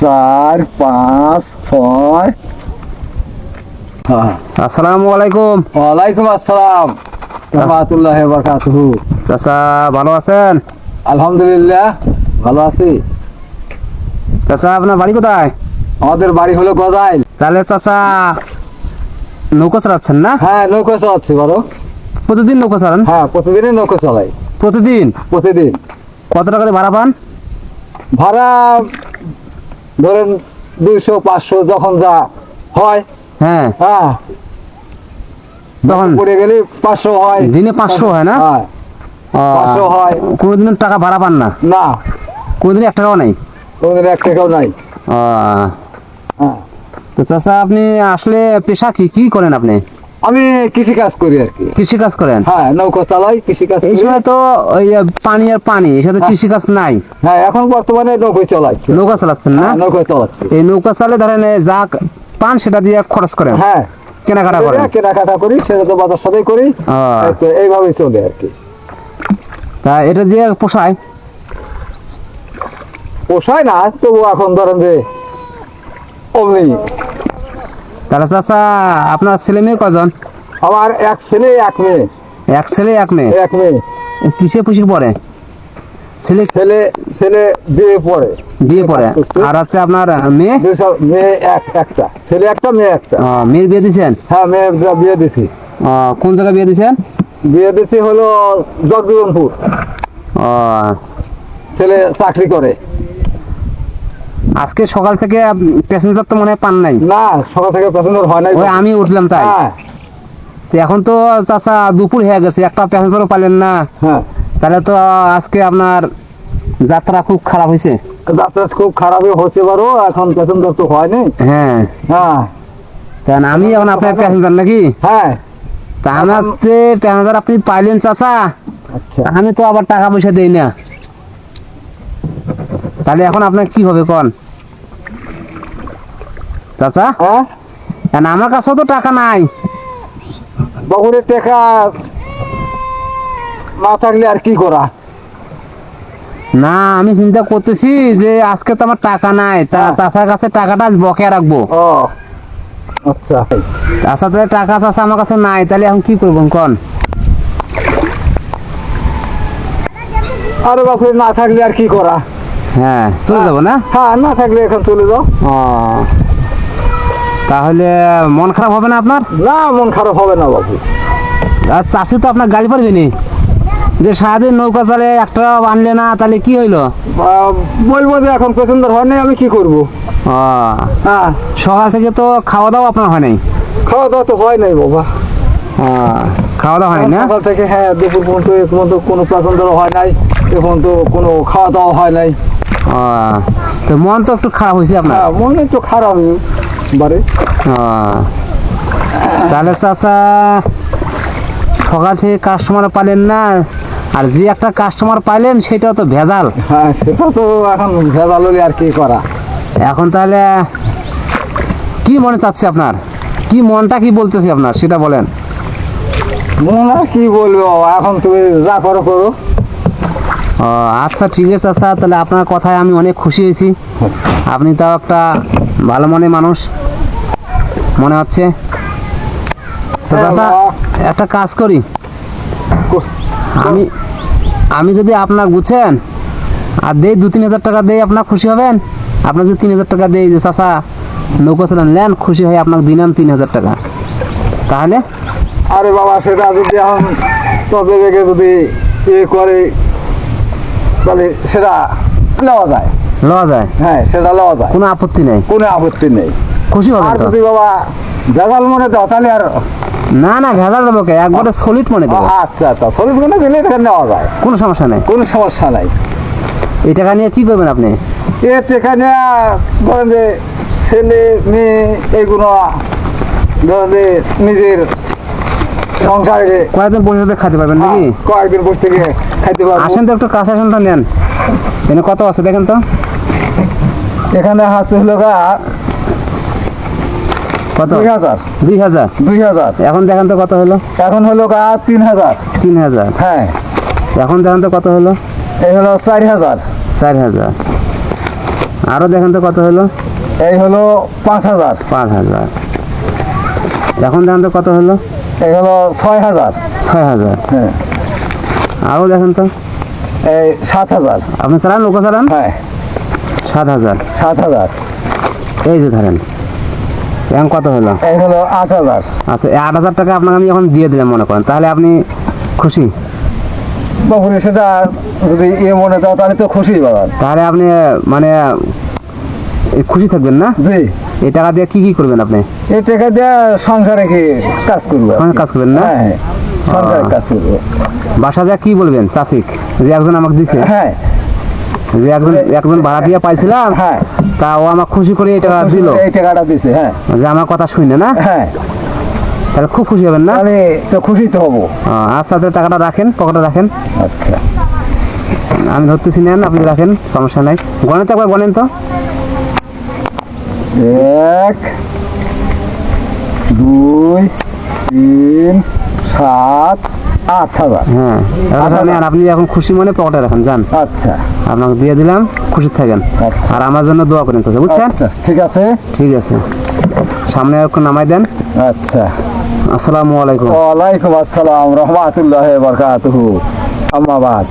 চার পাঁচ ছয়। হ্যাঁ আসসালামু আলাইকুম। ওয়ালাইকুম আসসালাম। রহমাতুল্লাহ বারকাতুহু। চাচা ভালো আছেন? আলহামদুলিল্লাহ ভালো আছি। চাচা আপনার বাড়ি কোথায়? আমাদের বাড়ি হলো গজাইল। তাহলে চাচা নৌকো চালাচ্ছেন না? হ্যাঁ নৌকো চালাচ্ছি বলো। প্রতিদিন নৌকো চালান? হ্যাঁ প্রতিদিনই নৌকো চালাই। প্রতিদিন? প্রতিদিন। কত টাকা ভাড়া পান? ভাড়া ধরেন দুইশো পাঁচশো যখন যা হয় হ্যাঁ। হ্যাঁ। তখন পড়ে গেলে পাঁচশো হয়। দিনে 500 হয় না? পাঁচশো হয়। কোনোদিন টাকা ভাড়া পান না? না। কোনোদিন এক টাকাও নাই? কোনোদিন এক টাকাও নাই। হ্যাঁ। তো চাচা আপনি আসলে পেশা কি? কি করেন আপনি? আমি কৃষি কাজ করি আর কি। কৃষি কাজ করেন? হ্যাঁ নৌকো চালাই কৃষি কাজ এই সময় তো ওই পানি আর পানি এই সাথে হ্যাঁ। কৃষি কাজ নাই। হ্যাঁ এখন বর্তমানে নৌকো চালাচ্ছি। নৌকা চালাচ্ছেন না? হ্যাঁ, নৌকো চালাচ্ছি। এই নৌকা চালে ধরেন যা পান সেটা দিয়ে খরচ করেন? হ্যাঁ। কেনাকাটা করেন? কেনাকাটা করি সেটা তো বাজার সাথেই করি। তো এইভাবেই চলে আর কি। তা এটা দিয়ে পোষায়? পোষায় না তবু এখন ধরেন যে অমনি তাহলে চাচা আপনার ছেলে মেয়ে কজন? আমার এক ছেলে এক মেয়ে। এক ছেলে এক মেয়ে? এক মেয়ে। কিসে পুষি পড়ে ছেলে ছেলে ছেলে বিয়ে পড়ে বিয়ে পড়ে আর আছে আপনার মেয়ে? মেয়ে এক একটা। ছেলে একটা মেয়ে একটা। মেয়ের বিয়ে দিয়েছেন হ্যাঁ মেয়ের যা- বিয়ে দিছি। কোন জায়গায় বিয়ে দিয়েছেন বিয়ে দিছি হলো জগজীবনপুর ছেলে চাকরি করে। আজকে সকাল থেকে প্যাসেঞ্জার তো মনে হয় পান নাই। না সকাল থেকে প্যাসেঞ্জার হয় নাই। ওই আমি উঠলাম তাই। হ্যাঁ। এখন তো চাচা দুপুর হয়ে গেছে একটা প্যাসেঞ্জারও পালেন না। হ্যাঁ। তাহলে তো আজকে আপনার যাত্রা খুব খারাপ হয়েছে। যাত্রা খুব খারাপই হচ্ছে পারো এখন প্যাসেঞ্জার তো হয়নি হ্যাঁ। হ্যাঁ। কারণ আমি এখন আপনার প্যাসেঞ্জার নাকি? হ্যাঁ। তা আমার যে প্যাসেঞ্জার আপনি পাইলেন চাচা আচ্ছা। আমি তো আবার টাকা পয়সা দেই না। তাহলে এখন আপনার কি হবে কন? চাচা? হ্যাঁ? আমার কাছেও তো টাকা নাই। বগুড়ের টাকা না থাকলে আর কি করা? না আমি চিন্তা করতেছি যে আজকে তো আমার টাকা নাই তা হ্যাঁ। চাচার কাছে টাকাটা আজ বকেয়া রাখব। ও আচ্ছা। চাচা তো টাকা চাচা আমার কাছে নাই তাহলে এখন কি করবেন কন? আরে বাপরে না থাকলে আর কি করা? হ্যাঁ চলে যাব না? হ্যাঁ না থাকলে এখন চলে যাও। ও। তাহলে মন খারাপ হবে না আপনার? না মন খারাপ হবে না বাবু। আর চাষি তো আপনার গাড়ি পারবে নি? যে সারাদিন নৌকা চালে একটা আনলে না তাহলে কি হইল? বলব যে এখন প্যাসেঞ্জার হয় নাই আমি কি করব? হ্যাঁ। সকাল থেকে তো খাওয়া দাওয়া আপনার হয় নাই? খাওয়া দাওয়া তো হয় নাই বাবা। খাওয়া দাওয়া হয় না? সকাল থেকে হ্যাঁ দুপুর পর্যন্ত কোনো প্যাসেঞ্জার হয় নাই এখন তো কোনো খাওয়া দাওয়া হয় নাই। তো মন তো একটু খারাপ হয়েছে আপনার? মন একটু খারাপ বারে তাহলে চাচা সকাল থেকে কাস্টমার পালেন না আর যে একটা কাস্টমার পাইলেন সেটা তো ভেজাল। হ্যাঁ সেটা তো এখন ভেজাল হলে আর কি করা। এখন তাহলে কি মনে চাচ্ছে আপনার? কি মনটা কি বলতেছে আপনার? সেটা বলেন। মন আর কি বলব এখন তুমি যা করো করো। আচ্ছা ঠিক আছে আচ্ছা তাহলে আপনার কথায় আমি অনেক খুশি হয়েছি। আপনি তাও একটা ভালো মনে মানুষ মনে হচ্ছে। তো হ্যাঁ, একটা কাজ করি। আমি আমি যদি আপনার বুঝছেন আর দেই দু তিন হাজার টাকা দেই আপনার খুশি হবেন? আপনার যদি তিন হাজার টাকা দেই যে চাচা নৌকা চালান নেন খুশি হয়ে আপনাকে দিলাম তিন হাজার টাকা। তাহলে? আরে বাবা সেটা যদি এখন তবে যদি ইয়ে করে তাহলে সেটা নেওয়া যায়। লওয়া যায়? হ্যাঁ সেটা নেওয়া যায়। কোনো আপত্তি নেই? কোনো আপত্তি নেই। খুশি আর যদি বাবা ভেজাল মনে দাও তাহলে আর না না ভেজাল দেবো কে? একবারে সলিড মনে দেবো। আচ্ছা আচ্ছা শরীর মনে দিলে এটা নেওয়া যায়। কোনো সমস্যা নেই? কোনো সমস্যা নাই। এই টাকা নিয়ে কি করবেন আপনি? এর এখানে ধরেন যে ছেলে মেয়ে এইগুলো ধরেন যে নিজের সংসারে কয়েকদিন বসে খাতে পারবেন নাকি? কয়েকদিন বসে থেকে খাইতে পারব। আসেন তো একটু কাছে আসেন তো নেন। এখানে কত আছে দেখেন তো? এখানে হাসি হলো গা কত? দুই হাজার। দুই হাজার? দুই হাজার। এখন দেখেন তো কত হলো? এখন হলো গা তিন হাজার। তিন হাজার? হ্যাঁ। এখন দেখেন তো কত হলো? এই হলো চার হাজার। চার হাজার। আরও দেখেন তো কত হলো? এই হলো পাঁচ হাজার। পাঁচ হাজার। এখন দেখেন তো কত হলো? এই হলো ছয় হাজার। ছয় হাজার। হ্যাঁ। আরও দেখেন তো। এই সাত হাজার। আপনি চালান নৌকা চালান? হ্যাঁ। সাত হাজার। সাত হাজার। এই যে ধরেন এখন কত হলো? এই হলো আট হাজার। আচ্ছা এই আট হাজার টাকা আপনাকে আমি এখন দিয়ে দিলাম মনে করেন তাহলে আপনি খুশি? বাবুরে সেটা যদি ইয়ে মনে দাও তাহলে তো খুশি বাবা। তাহলে আপনি মানে খুশি থাকবেন না? জি। এই টাকা দিয়ে কি কি করবেন আপনি? এই টাকা দিয়ে সংসারে কি কাজ করব কাজ করবেন না? হ্যাঁ হ্যাঁ, সংসারে কাজ করব। বাসা যা কি বলবেন চাষিক? যে একজন আমাকে দিছে। হ্যাঁ। যে একজন একজন ভাড়াটিয়া পাইছিলাম হ্যাঁ। তা ও আমার খুশি করে এই টাকা দিল। এই টাকাটা দিছে হ্যাঁ। যে আমার কথা শুনে না? হ্যাঁ। তাহলে খুব খুশি হবেন না? তাহলে তো খুশি তো হব। আচ্ছা তাহলে টাকাটা রাখেন পকেটে রাখেন। আচ্ছা। আমি ধরতেছি নেন আপনি রাখেন সমস্যা নাই। গণেন তো একবার গণেন তো। এক দুই তিন সাত আট হাজার হ্যাঁ আপনি এখন খুশি মনে পকেটে রাখেন যান। আচ্ছা। আপনাকে দিয়ে দিলাম খুশি থাকেন। আচ্ছা। আর আমার জন্য দোয়া করেন চাচা বুঝছেন? আচ্ছা ঠিক আছে। ঠিক আছে। সামনে একটু নামাই দেন। আচ্ছা। আসসালামু আলাইকুম। ওয়ালাইকুম আসসালাম রহমাতুল্লাহ বরকাতুহু। আম্মাবাদ